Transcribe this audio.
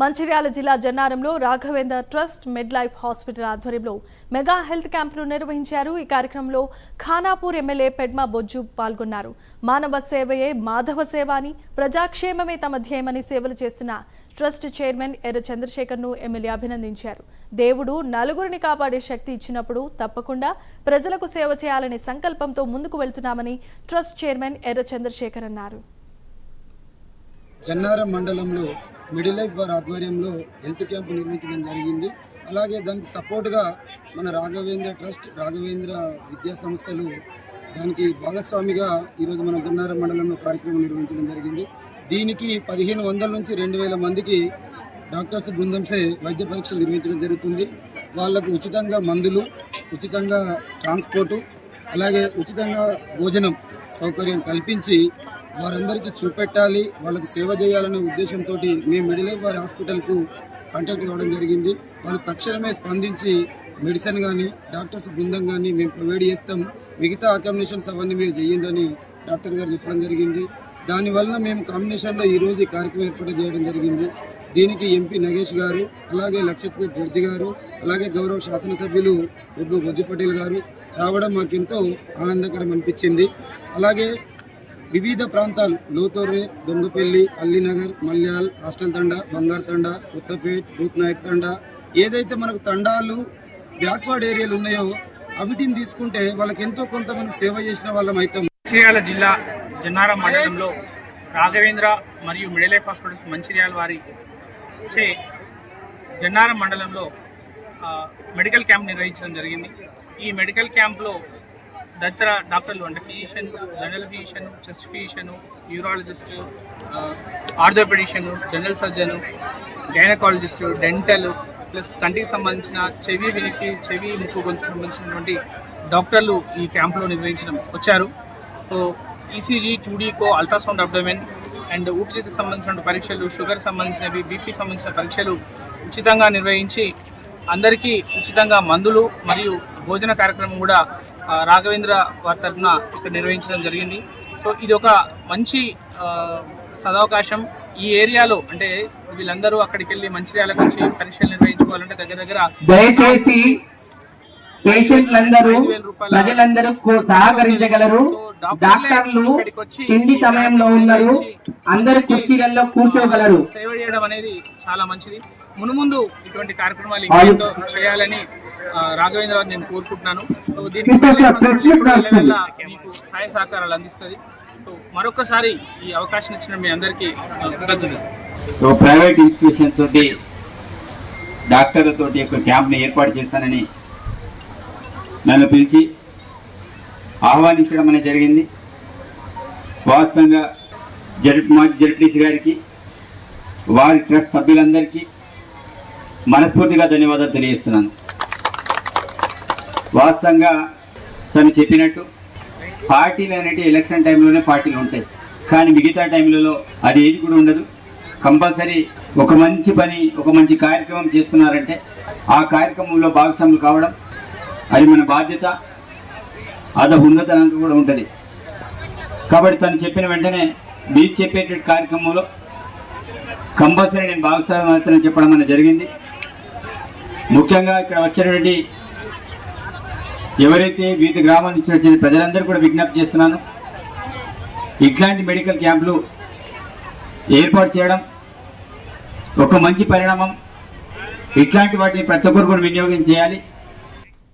మంచిర్యాల జిల్లా జన్నారంలో Raghavendra trust mid life hospital ఆధ్వర్యంలో mega health క్యాంపులు నిర్వహించారు. ఈ కార్యక్రమంలో ఖానాపూర్ ఎమ్మెల్యే పెడ్మా బొజ్జు పాల్గొన్నారు. మానవ సేవయే మాధవ సేవ అని ప్రజాక్షేమమే తమ ధ్యేయమని సేవలు చేస్తున్న ట్రస్ట్ చైర్మన్ ఎర్ర చంద్రశేఖర్ను ఎమ్మెల్యే అభినందించారు. దేవుడు నలుగురిని కాపాడే శక్తి ఇచ్చినప్పుడు తప్పకుండా ప్రజలకు సేవ చేయాలనే సంకల్పంతో ముందుకు వెళ్తున్నామని ట్రస్ట్ చైర్మన్ ఎర్ర చంద్రశేఖర్ అన్నారు. జన్నారం మండలంలో మిడిల్ లైఫ్ వారి ఆధ్వర్యంలో హెల్త్ క్యాంప్ నిర్వహించడం జరిగింది. అలాగే దానికి సపోర్ట్గా మన రాఘవేంద్ర ట్రస్ట్ రాఘవేంద్ర విద్యా సంస్థలు దానికి భాగస్వామిగా ఈరోజు మన జన్నారం మండలంలో కార్యక్రమం నిర్వహించడం జరిగింది. దీనికి పదిహేను వందల నుంచి రెండు వేల మందికి డాక్టర్స్ బృందంసే వైద్య పరీక్షలు నిర్వహించడం జరుగుతుంది. వాళ్ళకు ఉచితంగా మందులు ఉచితంగా ట్రాన్స్పోర్టు అలాగే ఉచితంగా భోజనం సౌకర్యం కల్పించి వారందరికీ చూపెట్టాలి వాళ్ళకి సేవ చేయాలనే ఉద్దేశంతో మేము మిడిల్ వారి హాస్పిటల్కు కాంటాక్ట్ కావడం జరిగింది. వాళ్ళు తక్షణమే స్పందించి మెడిసిన్ కానీ డాక్టర్స్ బృందం కానీ మేము ప్రొవైడ్ చేస్తాం. మిగతా అకామిడేషన్స్ అవన్నీ మీరు చేయండి అని డాక్టర్ గారు చెప్పడం జరిగింది. దానివల్ల మేము కాంబినేషన్లో ఈరోజు ఈ కార్యక్రమం ఏర్పాటు చేయడం జరిగింది. దీనికి ఎంపీ నగేష్ గారు అలాగే లక్షట్పేట్ జడ్జి గారు అలాగే గౌరవ శాసనసభ్యులు ఎడ్డు బొజ్జు పటేల్ గారు రావడం మాకెంతో ఆనందకరం అనిపించింది. అలాగే వివిధ ప్రాంతాలు లోతోర్రే దొంగపల్లి అల్లినగర్ మల్యాల్ హాస్టల్ తండ బంగారు తండ కొత్తపేట్ భూత్నాయక్ తండ. ఏదైతే మనకు తండాలు బ్యాక్వర్డ్ ఏరియాలు ఉన్నాయో అవిటిని తీసుకుంటే వాళ్ళకి ఎంతో కొంత మనం సేవ చేసిన వాళ్ళం అవుతాం. మంచిర్యాల జిల్లా జన్నారం మండలంలో రాఘవేంద్ర మరియు మిడిల్ లైఫ్ హాస్పిటల్స్ మంచిర్యాల వారి చే జన్నారం మండలంలో మెడికల్ క్యాంప్ నిర్వహించడం జరిగింది. ఈ మెడికల్ క్యాంప్లో తదితర డాక్టర్లు అంటే physician general physician chest physician neurologist orthopedician general surgeon gynaecologist dental plus కంటికి సంబంధించిన చెవి వినికి చెవి ముక్కు గొంతు సంబంధించినటువంటి డాక్టర్లు ఈ క్యాంపులో నిర్వహించడం వచ్చారు. So ECG two D echo ultrasound abdomen and ఊపిరితిత్తుకు సంబంధించిన పరీక్షలు షుగర్ సంబంధించినవి బీపీ సంబంధించిన పరీక్షలు ఉచితంగా నిర్వహించి అందరికీ ఉచితంగా మందులు మరియు భోజన కార్యక్రమం కూడా రాఘవేంద్ర వారి తరఫున ఇక్కడ నిర్వహించడం జరిగింది. సో ఇది ఒక మంచి సదవకాశం. ఈ ఏరియాలో అంటే వీళ్ళందరూ అక్కడికి వెళ్ళి మంచిర్యాలకు వచ్చి పరీక్షలు నిర్వహించుకోవాలంటే దగ్గర దగ్గర దయచేసి పేషెంట్లందరూ ప్రజలందరూ కూ- సహకరించగలరు. డాక్టర్లు తిండి సమయంలో ఉన్నారు. అందరు కుర్చీలలో కూర్చోగలరు. సేవ చేయడం అనేది చాలా మంచిది. మునుముందు ఇటువంటి కార్యక్రమాలు చేయాలని రాఘవేంద్ర నేను కోరుకుంటున్నాను. సో దీనికి మీకు సహాయ సహకారాలు అందిస్తుంది. సో మరొకసారి ఈ అవకాశం ఇచ్చిన మీ అందరికీ కృతజ్ఞతలు. ప్రైవేట్ ఇన్స్టిట్యూషన్ తోటి డాక్టర్లతోటి ఒక క్యాంప్ని ఏర్పాటు చేస్తానని నన్ను పిలిచి ఆహ్వానించడం అనేది జరిగింది. వాస్తవంగా జడ్ మాజీ జడ్పీసీ గారికి వారి ట్రస్ట్ సభ్యులందరికీ మనస్ఫూర్తిగా ధన్యవాదాలు తెలియజేస్తున్నాను. వాస్తవంగా తను చెప్పినట్టు పార్టీలు అనేవి ఎలక్షన్ టైంలోనే పార్టీలు ఉంటాయి. కానీ మిగతా టైంలలో అది ఏది కూడా ఉండదు. కంపల్సరీ ఒక మంచి పని ఒక మంచి కార్యక్రమం చేస్తున్నారంటే ఆ కార్యక్రమంలో భాగస్వాములు కావడం అది మన బాధ్యత. అద ఉన్నతనంగా కూడా ఉంటుంది. కాబట్టి తను చెప్పిన వెంటనే మీరు చెప్పేటువంటి కార్యక్రమంలో కంపల్సరీ నేను భాగస్వామి చెప్పడం అనేది జరిగింది. ముఖ్యంగా ఇక్కడ వచ్చినటువంటి ఎవరైతే వివిధ గ్రామాల నుంచి వచ్చిన ప్రజలందరూ కూడా విజ్ఞప్తి చేస్తున్నాను ఇట్లాంటి మెడికల్ క్యాంపులు ఏర్పాటు చేయడం ఒక మంచి పరిణామం. ఇట్లాంటి వాటిని ప్రతి ఒక్కరు కూడా వినియోగం చేయాలి.